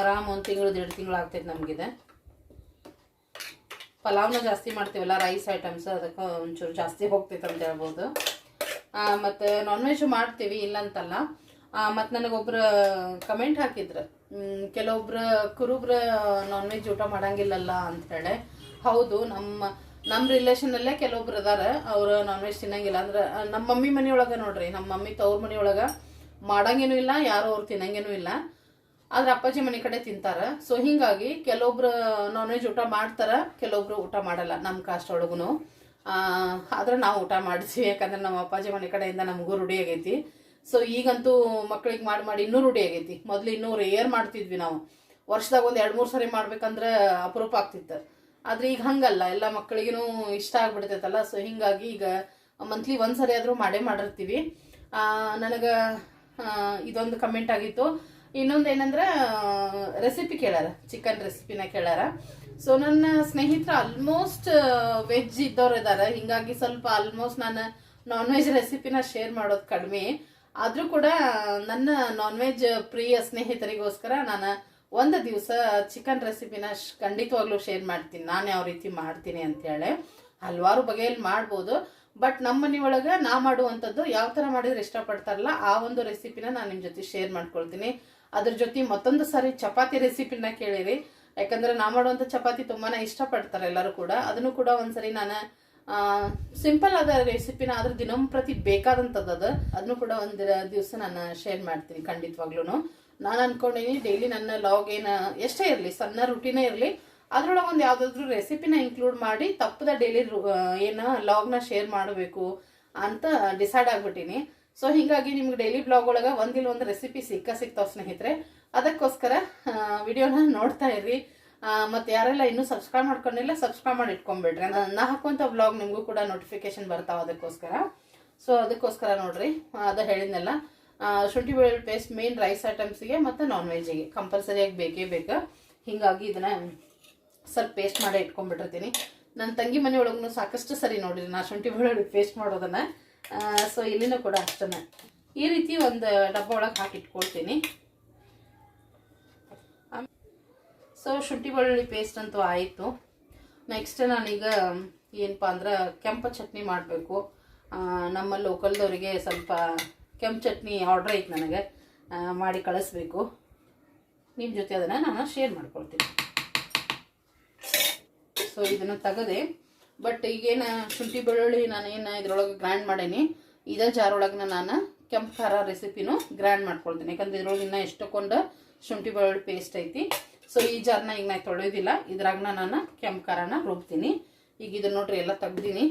ಆರಾಮ್ ಒಂದು ತಿಂಗಳು ಎರಡು ತಿಂಗಳು ಆಗ್ತೈತೆ ನಮಗಿದೆ. ಪಲಾವ್ನ ಜಾಸ್ತಿ ಮಾಡ್ತೀವಲ್ಲ ರೈಸ್ ಐಟಮ್ಸ್ ಅದಕ್ಕೆ ಒಂಚೂರು ಜಾಸ್ತಿ ಹೋಗ್ತೈತೆ ಅಂತ ಹೇಳ್ಬೋದು. ಮತ್ತು ನಾನ್ ವೆಜ್ ಮಾಡ್ತೀವಿ, ಇಲ್ಲಂತಲ್ಲ. ಮತ್ತು ನನಗೊಬ್ರು ಕಮೆಂಟ್ ಹಾಕಿದ್ರು. ಕೆಲವೊಬ್ರು ಕುರುಬ್ರ ನಾನ್ ವೆಜ್ ಊಟ ಮಾಡಂಗಿಲ್ಲಲ್ಲ ಅಂತ ಹೇಳಿ ಹೌದು, ನಮ್ಮ ನಮ್ಮ ರಿಲೇಷನಲ್ಲೇ ಕೆಲವೊಬ್ರು ಅದಾರ, ಅವ್ರು ನಾನ್ ವೆಜ್ ತಿನ್ನಂಗಿಲ್ಲ. ಅಂದ್ರೆ, ನಮ್ಮ ಮಮ್ಮಿ ಮನೆಯೊಳಗೆ ನೋಡ್ರಿ, ನಮ್ಮ ಮಮ್ಮಿ ತವ್ರ ಮನೆಯೊಳಗೆ ಮಾಡಂಗೇನು ಇಲ್ಲ, ಯಾರು ಅವ್ರು ತಿನ್ನಂಗೇನು ಇಲ್ಲ. ಆದ್ರೆ ಅಪ್ಪಾಜಿ ಮನೆ ಕಡೆ ತಿಂತಾರ. ಸೊ ಹಿಂಗಾಗಿ ಕೆಲವೊಬ್ರು ನಾನ್ ವೆಜ್ ಊಟ ಮಾಡ್ತಾರ, ಕೆಲವೊಬ್ರು ಊಟ ಮಾಡಲ್ಲ ನಮ್ಮ ಕಾಸ್ಟ್ ಒಳಗೂ ಆದ್ರೆ ನಾವು ಊಟ ಮಾಡ್ತೀವಿ. ಯಾಕಂದ್ರೆ ನಮ್ಮ ಅಪ್ಪಾಜಿ ಮನೆ ಕಡೆಯಿಂದ ನಮಗೂ ರೂಢಿ ಆಗೈತಿ. ಸೊ ಈಗಂತೂ ಮಕ್ಳಿಗೆ ಮಾಡಿ ಮಾಡಿ ಇನ್ನೂ ರೂಢಿ ಆಗೈತಿ. ಮೊದಲು ಇನ್ನೂ ಏರ್ ಮಾಡ್ತಿದ್ವಿ ನಾವು. ವರ್ಷದಾಗ ಒಂದು ಎರಡು ಮೂರು ಸರಿ ಮಾಡ್ಬೇಕಂದ್ರೆ ಅಪರೂಪ ಆಗ್ತಿತ್ತು. ಆದರೆ ಈಗ ಹಂಗಲ್ಲ. ಎಲ್ಲ ಮಕ್ಕಳಿಗೂ ಇಷ್ಟ ಆಗ್ಬಿಡ್ತೈತಲ್ಲ. ಸೊ ಹಿಂಗಾಗಿ ಈಗ ಮಂತ್ಲಿ ಒಂದು ಸರಿ ಆದರೂ ಮಾಡೇ ಮಾಡಿರ್ತೀವಿ. ನನಗೆ ಇದೊಂದು ಕಮೆಂಟ್ ಆಗಿತ್ತು. ಇನ್ನೊಂದು ಏನಂದ್ರೆ ರೆಸಿಪಿ ಕೇಳ್ಯಾರ. ಚಿಕನ್ ರೆಸಿಪಿನ ಕೇಳ್ಯಾರ. ಸೊ ನನ್ನ ಸ್ನೇಹಿತರು ಆಲ್ಮೋಸ್ಟ್ ವೆಜ್ ಇದ್ದವ್ರು ಇದ್ದಾರೆ ಹಿಂಗಾಗಿ ಸ್ವಲ್ಪ ಆಲ್ಮೋಸ್ಟ್ ನಾನು ನಾನ್ ವೆಜ್ ರೆಸಿಪಿನ ಶೇರ್ ಮಾಡೋದು ಕಡಿಮೆ. ಆದ್ರೂ ಕೂಡ ನನ್ನ ನಾನ್ ವೆಜ್ ಪ್ರಿಯ ಸ್ನೇಹಿತರಿಗೋಸ್ಕರ ನಾನು ಒಂದು ದಿವಸ ಚಿಕನ್ ರೆಸಿಪಿನ ಖಂಡಿತವಾಗ್ಲೂ ಶೇರ್ ಮಾಡ್ತೀನಿ. ನಾನು ಯಾವ ರೀತಿ ಮಾಡ್ತೀನಿ ಅಂತ ಹೇಳಿ ಹಲವಾರು ಬಗೆಯಲ್ಲಿ ಮಾಡ್ಬೋದು. ಬಟ್ ನಮ್ಮ ಮನೆಯೊಳಗೆ ನಾ ಮಾಡುವಂಥದ್ದು ಯಾವ ಥರ ಮಾಡಿದ್ರೆ ಇಷ್ಟಪಡ್ತಾರಲ್ಲ, ಆ ಒಂದು ರೆಸಿಪಿನ ನಾನು ನಿಮ್ಮ ಜೊತೆ ಶೇರ್ ಮಾಡ್ಕೊಳ್ತೀನಿ. ಅದ್ರ ಜೊತೆ ಮತ್ತೊಂದು ಸಾರಿ ಚಪಾತಿ ರೆಸಿಪಿನ ಕೇಳಿರಿ. ಯಾಕಂದ್ರೆ ನಾ ಮಾಡುವಂಥ ಚಪಾತಿ ತುಂಬಾ ಇಷ್ಟಪಡ್ತಾರೆ ಎಲ್ಲರೂ ಕೂಡ. ಅದನ್ನು ಕೂಡ ಒಂದ್ಸರಿ ನಾನು ಸಿಂಪಲ್ ಆದ ರೆಸಿಪಿನ ಆದ್ರೆ ದಿನಂಪ್ರತಿ ಬೇಕಾದಂಥದ್ದು ಅದು. ಅದನ್ನು ಕೂಡ ಒಂದು ದಿವಸ ನಾನು ಶೇರ್ ಮಾಡ್ತೀನಿ ಖಂಡಿತವಾಗ್ಲೂ ನಾನು ಅನ್ಕೊಂಡಿನಿ ಡೈಲಿ ನನ್ನ ಲಾಗ್ ಏನ, ಎಷ್ಟೇ ಇರಲಿ, ಸಣ್ಣ ರುಟೀನೇ ಇರಲಿ, ಅದ್ರೊಳಗೆ ಒಂದು ಯಾವುದಾದ್ರೂ ರೆಸಿಪಿನ ಇನ್ಕ್ಲೂಡ್ ಮಾಡಿ ತಪ್ಪದ ಡೈಲಿ ಏನ ಲಾಗ್ನ ಶೇರ್ ಮಾಡಬೇಕು ಅಂತ ಡಿಸೈಡ್ ಆಗ್ಬಿಟ್ಟಿನಿ. ಸೊ ಹೀಗಾಗಿ ನಿಮ್ಗೆ ಡೈಲಿ ಬ್ಲಾಗ್ ಒಳಗೆ ಒಂದಿಲ್ಲ ಒಂದು ರೆಸಿಪಿ ಸಿಕ್ಕ ಸಿಗ್ತಾವ ಸ್ನೇಹಿತರೆ, ಅದಕ್ಕೋಸ್ಕರ ವಿಡಿಯೋನ ನೋಡ್ತಾ ಇರ್ರಿ. ಮತ್ತೆ ಯಾರೆಲ್ಲ ಇನ್ನೂ ಸಬ್ಸ್ಕ್ರೈಬ್ ಮಾಡ್ಕೊಂಡಿಲ್ಲ ಸಬ್ಸ್ಕ್ರೈಬ್ ಮಾಡಿ ಇಟ್ಕೊಂಡ್ಬಿಡ್ರಿ. ನಾನು ನಾ ಹಾಕುವಂಥ ಬ್ಲಾಗ್ ನಿಮಗೂ ಕೂಡ ನೋಟಿಫಿಕೇಶನ್ ಬರ್ತಾವ ಅದಕ್ಕೋಸ್ಕರ. ಸೊ ಅದಕ್ಕೋಸ್ಕರ ನೋಡ್ರಿ ಅದು ಹೇಳಿದ್ನಲ್ಲ. ಶುಂಠಿ ಬೆಳ್ಳುಳ್ಳಿ ಪೇಸ್ಟ್ ಮೇನ್ ರೈಸ್ ಐಟಮ್ಸ್ಗೆ ಮತ್ತು ನಾನ್ ವೆಜ್ಜಿಗೆ ಕಂಪಲ್ಸರಿಯಾಗಿ ಬೇಕೇ ಬೇಕು. ಹಿಂಗಾಗಿ ಇದನ್ನ ಸ್ವಲ್ಪ ಪೇಸ್ಟ್ ಮಾಡಿ ಇಟ್ಕೊಂಡ್ಬಿಟ್ಟಿರ್ತೀನಿ. ನನ್ನ ತಂಗಿ ಮನೆಯೊಳಗೂ ಸಾಕಷ್ಟು ಸರಿ ನೋಡಿರಿ ನಾ ಶುಂಠಿ ಬೆಳ್ಳುಳ್ಳಿ ಪೇಸ್ಟ್ ಮಾಡೋದನ್ನ. ಸೊ ಇಲ್ಲಿನೂ ಕೂಡ ಅಷ್ಟನ್ನ. ಈ ರೀತಿ ಒಂದು ಡಬ್ಬ ಒಳಗೆ ಹಾಕಿ ಇಟ್ಕೊಳ್ತೀನಿ. ಸೊ ಶುಂಠಿ ಬೆಳ್ಳುಳ್ಳಿ ಪೇಸ್ಟ್ ಅಂತೂ ಆಯಿತು. ನೆಕ್ಸ್ಟ್ ನಾನೀಗ, ಏನಪ್ಪ ಅಂದ್ರೆ ಕೆಂಪು ಚಟ್ನಿ ಮಾಡಬೇಕು. ನಮ್ಮ ಲೋಕಲ್ದವರಿಗೆ ಸ್ವಲ್ಪ ಕೆಂಪು ಚಟ್ನಿ ಆರ್ಡ್ರ್ ಐತೆ ನನಗೆ. ಮಾಡಿ ಕಳಿಸ್ಬೇಕು. ನಿಮ್ಮ ಜೊತೆ ಅದನ್ನು ನಾನು ಶೇರ್ ಮಾಡ್ಕೊಳ್ತೀನಿ. ಸೊ ಇದನ್ನು ತೆಗದೆ ಬಟ್ ಈಗೇನು ಶುಂಠಿ ಬೆಳ್ಳುಳ್ಳಿ ನಾನೇನು ಇದ್ರೊಳಗೆ ಗ್ರ್ಯಾಂಡ್ ಮಾಡೀನಿ. ಇದೇ ಜಾರೊಳಗೆ ನಾನು ಕೆಂಪು ಖಾರ ರೆಸಿಪಿನೂ ಗ್ರ್ಯಾಂಡ್ ಮಾಡ್ಕೊಳ್ತೀನಿ. ಯಾಕಂದ್ರೆ ಇದ್ರೊಳಗೆ ಇನ್ನೂ ಎಷ್ಟೊಂದು ಶುಂಠಿ ಬೆಳ್ಳುಳ್ಳಿ ಪೇಸ್ಟ್ ಐತಿ ಸೊ ಈ ಜಾರ್ನ ಈಗ ನಾ ತೊಳೆಯೋದಿಲ್ಲ ಇದ್ರಾಗ ನಾನು ಕೆಂಪು ಖಾರನ ರುಬ್ತೀನಿ. ಈಗ ಇದನ್ನ ನೋಡ್ರಿ, ಎಲ್ಲ ತೆಗ್ದೀನಿ.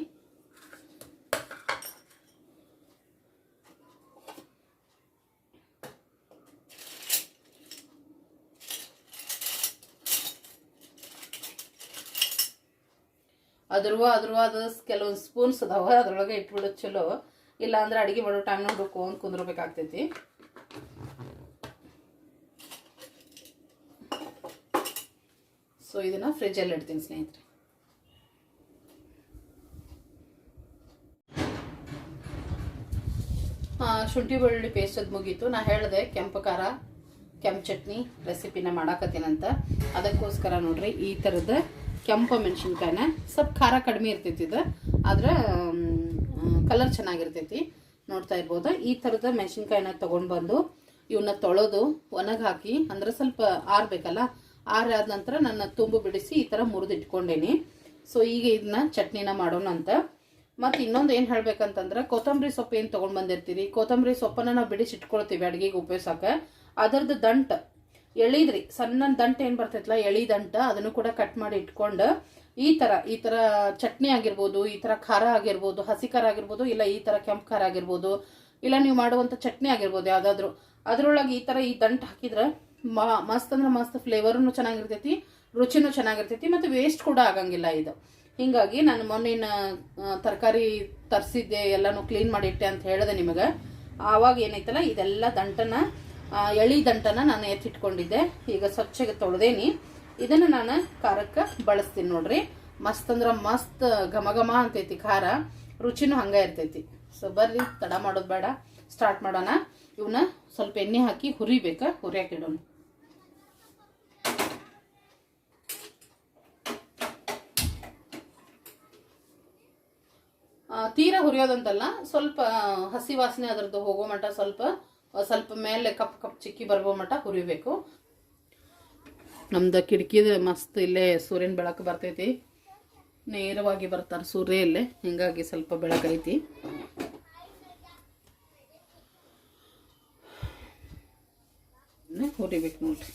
ಅದ್ರವ ಅದ್ರವ ಅದು ಕೆಲವೊಂದು ಸ್ಪೂನ್ಸ್ ಅದಾವ. ಅದ್ರೊಳಗೆ ಇಟ್ಬಿಡೋದು ಚಲೋ. ಇಲ್ಲಾಂದ್ರೆ ಅಡಿಗೆ ಮಾಡೋ ಟೈಮ್ ನೋಡ್ಬೇಕು ಅಂತ ಕುಂದ್ರಬೇಕಾಗ್ತೈತಿ. ಸೊ ಇದನ್ನು ಫ್ರಿಜ್ಜಲ್ಲಿ ಇಡ್ತೀನಿ ಸ್ನೇಹಿತರೆ. ಶುಂಠಿ ಬೆಳ್ಳುಳ್ಳಿ ಪೇಸ್ಟ್ ಅದು ಮುಗೀತು. ನಾ ಹೇಳಿದೆ ಕೆಂಪು ಖಾರ, ಕೆಂಪು ಚಟ್ನಿ ರೆಸಿಪಿನ ಮಾಡಾಕತ್ತೀನಂತ ಅದಕ್ಕೋಸ್ಕರ ನೋಡ್ರಿ, ಈ ಥರದ ಕೆಂಪು ಮೆಣಸಿನ್ಕಾಯಿನ ಸ್ವಲ್ಪ ಖಾರ ಕಡಿಮೆ ಇರ್ತೈತಿ ಇದು. ಆದ್ರೆ ಕಲರ್ ಚೆನ್ನಾಗಿರ್ತೈತಿ. ನೋಡ್ತಾ ಇರ್ಬೋದು. ಈ ಥರದ ಮೆಣಸಿನ್ಕಾಯಿನ ತೊಗೊಂಡು ಬಂದು ಇವನ್ನ ತೊಳೆದು ಒಣಗಾಕಿ ಹಾಕಿ, ಅಂದರೆ ಸ್ವಲ್ಪ ಆರಬೇಕಲ್ಲ ಆರಾದ ನಂತರ ನನ್ನ ತುಂಬು ಬಿಡಿಸಿ ಈ ಥರ ಮುರಿದಿಟ್ಕೊಂಡೇನಿ. ಸೊ ಈಗ ಇದನ್ನ ಚಟ್ನಿನ ಮಾಡೋಣ ಅಂತ. ಮತ್ತು ಇನ್ನೊಂದು ಏನು ಹೇಳ್ಬೇಕಂತಂದ್ರೆ, ಕೊತ್ತಂಬರಿ ಸೊಪ್ಪು ಏನು ತೊಗೊಂಡು ಬಂದಿರ್ತೀರಿ? ಕೊತ್ತಂಬರಿ ಸೊಪ್ಪನ್ನು ನಾವು ಬಿಡಿಸಿ ಇಟ್ಕೊಳ್ತೀವಿ ಅಡುಗೆಗೆ ಉಪಯೋಗಿಸೋಕೆ. ಅದರದ್ದು ದಂಟ. ಎಳಿದ್ರಿ ಸಣ್ಣ ದಂಟ ಏನು ಬರ್ತೈತಲ್ಲ ಎಳಿ ದಂಟ. ಅದನ್ನು ಕೂಡ ಕಟ್ ಮಾಡಿ ಇಟ್ಕೊಂಡು, ಈ ಥರ ಈ ಥರ ಚಟ್ನಿ ಆಗಿರ್ಬೋದು, ಈ ಥರ ಖಾರ ಆಗಿರ್ಬೋದು, ಹಸಿ ಖಾರ ಆಗಿರ್ಬೋದು, ಇಲ್ಲ ಈ ಥರ ಕೆಂಪು ಖಾರ ಆಗಿರ್ಬೋದು, ಇಲ್ಲ ನೀವು ಮಾಡುವಂಥ ಚಟ್ನಿ ಆಗಿರ್ಬೋದು ಯಾವುದಾದ್ರೂ. ಅದ್ರೊಳಗೆ ಈ ಥರ ಈ ದಂಟ ಹಾಕಿದ್ರೆ ಮಸ್ತ್ ಅಂದ್ರೆ ಮಸ್ತ್ ಫ್ಲೇವರ್ನು ಚೆನ್ನಾಗಿರ್ತೈತಿ, ರುಚಿನೂ ಚೆನ್ನಾಗಿರ್ತೈತಿ, ಮತ್ತು ವೇಸ್ಟ್ ಕೂಡ ಆಗಂಗಿಲ್ಲ ಇದು. ಹಿಂಗಾಗಿ ನಾನು ಮೊನ್ನಿನ ತರಕಾರಿ ತರಿಸಿದ್ದೆ, ಎಲ್ಲನೂ ಕ್ಲೀನ್ ಮಾಡಿ ಇಟ್ಟೆ ಅಂತ ಹೇಳಿದೆ ನಿಮಗೆ. ಆವಾಗ ಏನೈತಲ್ಲ, ಇದೆಲ್ಲ ದಂಟನ ಎಳಿ ದಂಟನ ನಾನು ಎತ್ತಿಟ್ಕೊಂಡಿದ್ದೆ. ಈಗ ಸ್ವಚ್ಛಗೆ ತೊಳೆದೇನಿ. ಇದನ್ನು ನಾನು ಖಾರಕ್ಕೆ ಬಳಸ್ತೀನಿ ನೋಡ್ರಿ. ಮಸ್ತ್ ಅಂದ್ರೆ ಮಸ್ತ್ ಘಮ ಘಮ ಅಂತೈತಿ ಖಾರ. ರುಚಿನೂ ಹಂಗೆ ಇರ್ತೈತಿ. ಸೊ ಬರ್ರಿ, ತಡ ಮಾಡೋದು ಬೇಡ. ಸ್ಟಾರ್ಟ್ ಮಾಡೋಣ. ಇವನ್ನ ಸ್ವಲ್ಪ ಎಣ್ಣೆ ಹಾಕಿ ಹುರಿಬೇಕಾ ಹುರಿಯಾಕಿಡೋಣ ತೀರಾ ಹುರಿಯೋದಂತಲ್ಲ, ಸ್ವಲ್ಪ ಹಸಿ ವಾಸನೆ ಅದರದ್ದು ಹೋಗೋ ಮಟ್ಟ ಸ್ವಲ್ಪ ಸ್ವಲ್ಪ ಮೇಲೆ ಕಪ್ ಕಪ್ ಚಿಕ್ಕಿ ಬರುವ ಮಟ್ಟ ಹುರಿಬೇಕು. ನಮ್ದು ಕಿಟಕಿದ ಮಸ್ತ್ ಇಲ್ಲೇ ಸೂರ್ಯನ ಬೆಳಕು ಬರ್ತೈತಿ. ನೇರವಾಗಿ ಬರ್ತಾರೆ ಸೂರ್ಯ ಇಲ್ಲೇ, ಹಿಂಗಾಗಿ ಸ್ವಲ್ಪ ಬೆಳಕೈತಿ ಹುರಿಬೇಕು ನೋಡ್ರಿ.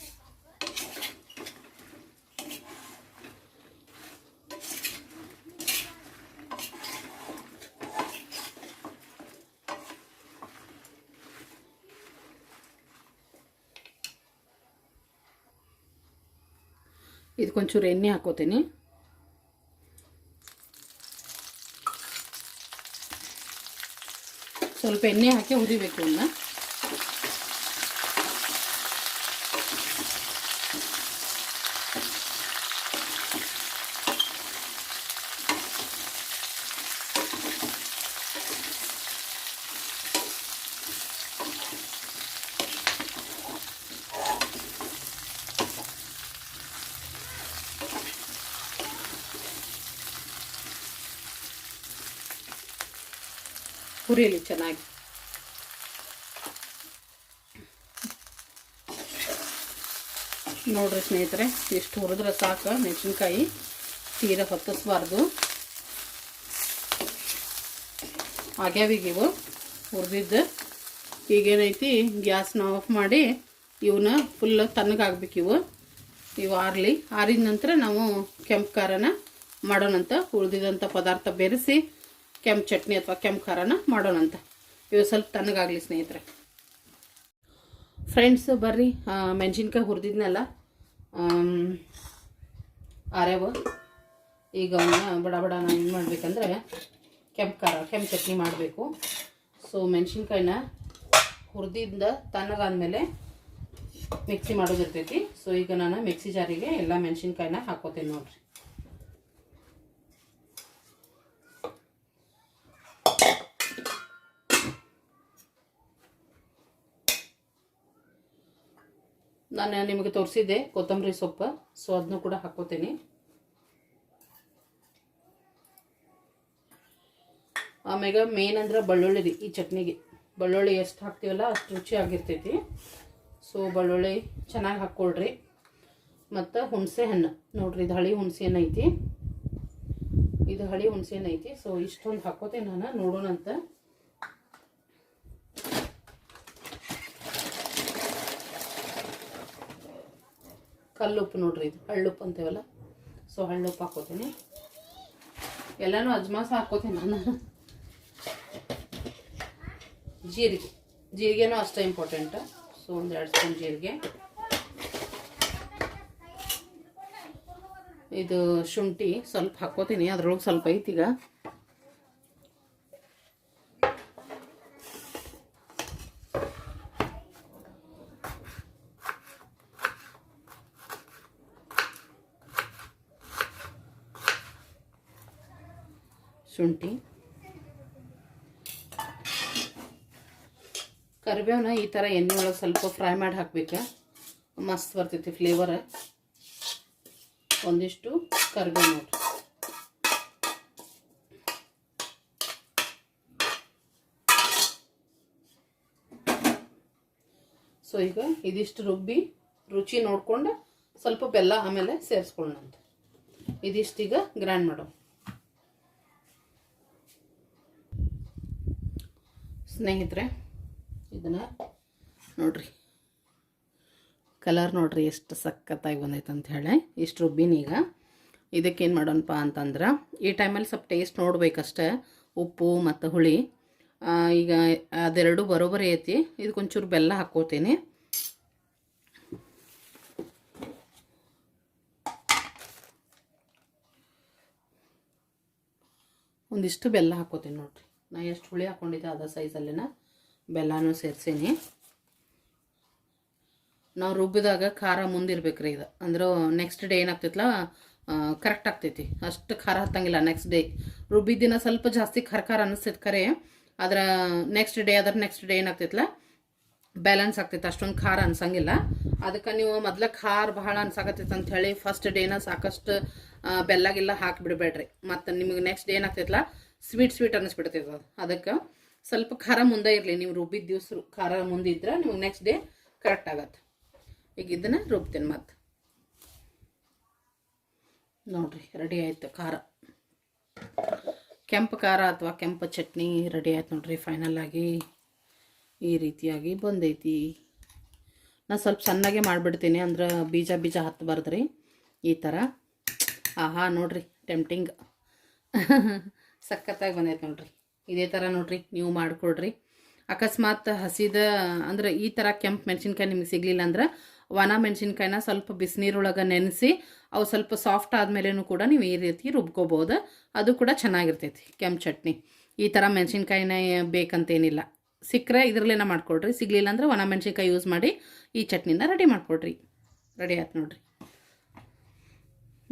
ಇದಕ್ಕೊಂಚೂರು ಎಣ್ಣೆ ಹಾಕೋತೀನಿ. ಸ್ವಲ್ಪ ಎಣ್ಣೆ ಹಾಕಿ ಹುರಿಬೇಕು ಇವನ್ನ ಹುರಿಯಲಿ ಚೆನ್ನಾಗಿ. ನೋಡ್ರಿ ಸ್ನೇಹಿತರೆ ಎಷ್ಟು ಹುರಿದ್ರೆ ಸಾಕು, ಮೆಣಸಿನ್ಕಾಯಿ ತೀರ ಹೊತ್ತಿಸ್ಬಾರ್ದು. ಆಗ್ಯಾವೀಗಿವು ಹುರಿದಿದ್ದು. ಈಗೇನೈತಿ, ಗ್ಯಾಸ್ನ ಆಫ್ ಮಾಡಿ ಇವನ್ನ ಫುಲ್ ತಣ್ಣಗಾಗ್ಬೇಕು ಇವು. ಇವು ಆರಲಿ. ಆರಿದ ನಂತರ ನಾವು ಕೆಂಪು ಖಾರನ ಮಾಡೋಣಂತ ಉಳಿದಿದಂಥ ಪದಾರ್ಥ ಬೆರೆಸಿ ಕೆಂಪು ಚಟ್ನಿ ಅಥವಾ ಕೆಂಪು ಖಾರನ ಮಾಡೋಣಂತ. ಇವು ಸ್ವಲ್ಪ ತಣ್ಣಗಾಗಲಿ ಸ್ನೇಹಿತರೆ. ಫ್ರೆಂಡ್ಸ್ ಬರ್ರಿ. ಮೆಣಸಿನ್ಕಾಯಿ ಹುರಿದಿದ್ನಲ್ಲ ಆರ್ಯವ ಈಗ ಬಡ ಬಡ ನಾನು ಏನು ಮಾಡಬೇಕಂದ್ರೆ ಕೆಂಪು ಖಾರ, ಕೆಂಪು ಚಟ್ನಿ ಮಾಡಬೇಕು. ಸೊ ಮೆಣಸಿನ್ಕಾಯಿನ ಹುರಿದಿಂದ ತಣ್ಣಗಾದ್ಮೇಲೆ ಮಿಕ್ಸಿ ಮಾಡೋದಿರ್ತೈತಿ. ಸೊ ಈಗ ನಾನು ಮಿಕ್ಸಿ ಜಾರಿಗೆ ಎಲ್ಲ ಮೆಣಸಿನ್ಕಾಯಿನ ಹಾಕೋತೀನಿ ನೋಡ್ರಿ. ನಾನು ನಿಮಗೆ ತೋರಿಸಿದ್ದೆ ಕೊತ್ತಂಬರಿ ಸೊಪ್ಪು. ಸೊ ಅದನ್ನು ಕೂಡ ಹಾಕೋತೀನಿ ಆಮ್ಯಾಗ ಮೇನ್ ಅಂದ್ರೆ ಬೆಳ್ಳುಳ್ಳಿ ರೀ, ಈ ಚಟ್ನಿಗೆ. ಬೆಳ್ಳುಳ್ಳಿ ಎಷ್ಟು ಹಾಕ್ತೀವಲ್ಲ ಅಷ್ಟು ರುಚಿಯಾಗಿರ್ತೈತಿ ಸೊ ಬೆಳ್ಳುಳ್ಳಿ ಚೆನ್ನಾಗಿ ಹಾಕ್ಕೊಳ್ರಿ. ಮತ್ತು ಹುಣಸೆ ಹಣ್ಣು. ನೋಡ್ರಿ, ಇದು ಹಳಿ ಹುಣಸೆ ಹಣ್ಣು ಐತಿ. ಇದು ಹಳಿ ಹುಣಸೆ ಹಣ್ಣು ಐತಿ. ಸೊ ಇಷ್ಟೊಂದು ಹಾಕೋತೀನಿ ನಾನು, ನೋಡೋಣಂತ. ಕಲ್ಲುಪ್ಪು ನೋಡ್ರಿ ಇದು ಹಳ್ಳುಪ್ಪು ಅಂತೀವಲ್ಲ? ಸೊ ಹಳ್ಳುಪ್ಪು ಹಾಕೋತೀನಿ. ಎಲ್ಲನೂ ಅಜ್ಮಾಸ ಹಾಕೋತೀನಿ ನಾನು. ಜೀರಿಗೆ. ಜೀರಿಗೆನೂ ಅಷ್ಟೇ ಇಂಪಾರ್ಟೆಂಟ್ ಸೊ ಒಂದು ಎರಡು ಸ್ಪೂನ್ ಜೀರಿಗೆ. ಇದು ಶುಂಠಿ ಸ್ವಲ್ಪ ಹಾಕೋತೀನಿ, ಅದ್ರೊಳಗೆ ಸ್ವಲ್ಪ ಐತೀಗ ಶುಂಠಿ ಕರಿಬೇವನ್ನ ಈ ಥರ ಎಣ್ಣೆ ಒಳಗೆ ಸ್ವಲ್ಪ ಫ್ರೈ ಮಾಡಿ ಹಾಕಬೇಕು. ಮಸ್ತ್ ಬರ್ತೈತಿ ಫ್ಲೇವರ್ ಒಂದಿಷ್ಟು ಕರಿಬೇವು ನೋಡ್ರಿ ಸೊ ಈಗ ಇದಿಷ್ಟು ರುಬ್ಬಿ ರುಚಿ ನೋಡಿಕೊಂಡು ಸ್ವಲ್ಪ ಬೆಲ್ಲ ಆಮೇಲೆ ಸೇರಿಸ್ಕೊಳ್ಳೋಣಂತ ಇದಿಷ್ಟೀಗ ಗ್ರ್ಯಾಂಡ್ ಮಾಡೋ ಸ್ನೇಹಿತರೆ ಇದನ್ನು ನೋಡ್ರಿ. ಕಲರ್ ನೋಡ್ರಿ ಎಷ್ಟು ಸಖತ್ತಾಗಿ ಬಂದೈತೆ ಅಂತ ಹೇಳಿ. ಇಷ್ಟು ರುಬ್ಬಿನ ಈಗ ಇದಕ್ಕೇನು ಮಾಡೋಣಪ್ಪ ಅಂತಂದ್ರೆ ಈ ಟೈಮಲ್ಲಿ ಸ್ವಲ್ಪ ಟೇಸ್ಟ್ ನೋಡ್ಬೇಕಷ್ಟೆ. ಉಪ್ಪು ಮತ್ತು ಹುಳಿ. ಈಗ ಅದೆರಡು ಬರೋಬರಿ ಐತಿ. ಇದಕ್ಕೊಂಚೂರು ಬೆಲ್ಲ ಹಾಕೋತೀನಿ. ಒಂದಿಷ್ಟು ಬೆಲ್ಲ ಹಾಕೋತೀನಿ ನೋಡ್ರಿ. ನಾ ಎಷ್ಟು ಹುಳಿ ಹಾಕ್ಕೊಂಡಿದ್ದೆ ಅದ ಸೈಜಲ್ಲಿನ ಬೆಲ್ಲನೂ ಸೇರಿಸೀನಿ. ನಾವು ರುಬ್ಬಿದಾಗ ಖಾರ ಮುಂದಿರ್ಬೇಕ್ರಿ ಇದು. ಅಂದ್ರೆ ನೆಕ್ಸ್ಟ್ ಡೇ ಏನಾಗ್ತೈತಲ್ಲ ಕರೆಕ್ಟ್ ಆಗ್ತೈತಿ. ಅಷ್ಟು ಖಾರ ಹತ್ತಂಗಿಲ್ಲ. ನೆಕ್ಸ್ಟ್ ಡೇ ರುಬ್ಬಿದ್ದಿನ ಸ್ವಲ್ಪ ಜಾಸ್ತಿ ಖಾರ ಖಾರ ಅನ್ನಿಸ್ತೈತೆ ಖರೆ. ಆದ್ರೆ ನೆಕ್ಸ್ಟ್ ಡೇ ಅದ್ರ ನೆಕ್ಸ್ಟ್ ಡೇ ಏನಾಗ್ತೈತಲ್ಲ ಬ್ಯಾಲೆನ್ಸ್ ಆಗ್ತೈತೆ. ಅಷ್ಟೊಂದು ಖಾರ ಅನ್ಸಂಗಿಲ್ಲ. ಅದಕ್ಕೆ ನೀವು ಮೊದಲ ಖಾರ ಬಹಳ ಅನ್ಸಾಕತ್ತೈತೆ ಅಂತ ಹೇಳಿ ಫಸ್ಟ್ ಡೇನ ಸಾಕಷ್ಟು ಬೆಲ್ಲಗಿಲ್ಲ ಬೆಲ್ಲ ಗಿಲ್ಲ ಹಾಕಿಬಿಡ್ಬೇಡ್ರಿ. ಮತ್ತು ನಿಮಗೆ ನೆಕ್ಸ್ಟ್ ಡೇ ಏನಾಗ್ತೈತಲ್ಲ ಸ್ವೀಟ್ ಸ್ವೀಟ್ ಅನ್ನಿಸ್ಬಿಡ್ತೈತೆ ಅದು. ಅದಕ್ಕೆ ಸ್ವಲ್ಪ ಖಾರ ಮುಂದೆ ಇರಲಿ. ನೀವು ರುಬ್ಬಿದ ದಿವಸ ಖಾರ ಮುಂದಿದ್ರೆ ನಿಮ್ಗೆ ನೆಕ್ಸ್ಟ್ ಡೇ ಕರೆಕ್ಟ್ ಆಗತ್ತೆ. ಈಗ ಇದನ್ನ ರುಬ್ತೀನಿ ಮತ್ತೆ. ನೋಡ್ರಿ ರೆಡಿ ಆಯಿತು ಖಾರ. ಕೆಂಪು ಖಾರ ಅಥವಾ ಕೆಂಪು ಚಟ್ನಿ ರೆಡಿ ಆಯ್ತು ನೋಡ್ರಿ ಫೈನಲ್ ಆಗಿ ಈ ರೀತಿಯಾಗಿ ಬಂದೈತಿ. ನಾನು ಸ್ವಲ್ಪ ಸಣ್ಣಗೆ ಮಾಡಿಬಿಡ್ತೀನಿ ಅಂದ್ರೆ ಬೀಜ ಬೀಜ ಹತ್ತಬಾರ್ದು ರೀ ಈ ಥರ ಆಹಾ, ನೋಡ್ರಿ ಟೆಂಪ್ಟಿಂಗ್ [laughs] ಸಖತ್ತಾಗಿ ಬಂದೈತೆ ನೋಡ್ರಿ. ಇದೇ ಥರ ನೋಡ್ರಿ, ನೀವು ಮಾಡಿಕೊಡ್ರಿ. ಅಕಸ್ಮಾತ್ ಹಸಿದ, ಅಂದ್ರೆ ಈ ಥರ ಕೆಂಪು ಮೆಣಸಿನ್ಕಾಯಿ ನಿಮ್ಗೆ ಸಿಗಲಿಲ್ಲ ಅಂದ್ರೆ ಒಣ ಮೆಣಸಿನ್ಕಾಯಿನ ಸ್ವಲ್ಪ ಬಿಸಿನೀರೊಳಗೆ ನೆನೆಸಿ, ಅವು ಸ್ವಲ್ಪ ಸಾಫ್ಟ್ ಆದಮೇಲೆನೂ ಕೂಡ ನೀವು ಈ ರೀತಿ ರುಬ್ಕೋಬೋದು. ಅದು ಕೂಡ ಚೆನ್ನಾಗಿರ್ತೈತಿ ಕೆಂಪು ಚಟ್ನಿ. ಈ ಥರ ಮೆಣಸಿನ್ಕಾಯಿನ ಬೇಕಂತೇನಿಲ್ಲ. ಸಿಕ್ಕರೆ ಇದರಲ್ಲೇನ ಮಾಡ್ಕೊಳ್ರಿ ಸಿಗಲಿಲ್ಲ ಅಂದರೆ ಒಣ ಮೆಣಸಿನ್ಕಾಯಿ ಯೂಸ್ ಮಾಡಿ ಈ ಚಟ್ನಿನ ರೆಡಿ ಮಾಡ್ಕೊಳ್ರಿ ರೆಡಿ ಆಯ್ತು ನೋಡಿರಿ.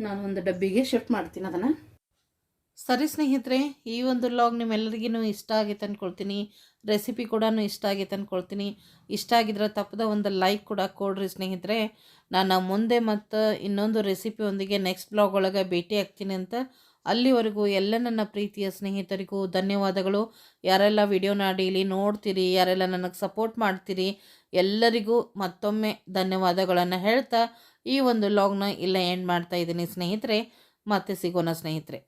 ನಾನು ಒಂದು ಡಬ್ಬಿಗೆ ಶಿಫ್ಟ್ ಮಾಡ್ತೀನಿ ಅದನ್ನು. ಸರಿ ಸ್ನೇಹಿತರೆ, ಈ ಒಂದು ಲಾಗ್ ನಿಮ್ಮೆಲ್ಲರಿಗೂ ಇಷ್ಟ ಆಗೈತೆ ಅಂದ್ಕೊಳ್ತೀನಿ ರೆಸಿಪಿ ಕೂಡ ಇಷ್ಟ ಆಗೈತೆ ಅಂದ್ಕೊಳ್ತೀನಿ ಇಷ್ಟ ಆಗಿದ್ರೆ ತಪ್ಪದ ಒಂದು ಲೈಕ್ ಕೂಡ ಕೊಡ್ರಿ ಸ್ನೇಹಿತರೆ. ನಾನು ಮುಂದೆ ಮತ್ತು ಇನ್ನೊಂದು ರೆಸಿಪಿಯೊಂದಿಗೆ ನೆಕ್ಸ್ಟ್ ಬ್ಲಾಗ್ ಒಳಗೆ ಭೇಟಿ ಆಗ್ತೀನಿ ಅಂತ. ಅಲ್ಲಿವರೆಗೂ ಎಲ್ಲ ನನ್ನ ಪ್ರೀತಿಯ ಸ್ನೇಹಿತರಿಗೂ ಧನ್ಯವಾದಗಳು. ಯಾರೆಲ್ಲ ವಿಡಿಯೋನ ಡೈಲಿ ನೋಡ್ತೀರಿ, ಯಾರೆಲ್ಲ ನನಗೆ ಸಪೋರ್ಟ್ ಮಾಡ್ತೀರಿ, ಎಲ್ಲರಿಗೂ ಮತ್ತೊಮ್ಮೆ ಧನ್ಯವಾದಗಳನ್ನು ಹೇಳ್ತಾ ಈ ಒಂದು ಲಾಗ್ನ ಇಲ್ಲ ಎಂಡ್ ಮಾಡ್ತಾ ಇದ್ದೀನಿ ಸ್ನೇಹಿತರೆ. ಮತ್ತೆ ಸಿಗೋಣ ಸ್ನೇಹಿತರೆ.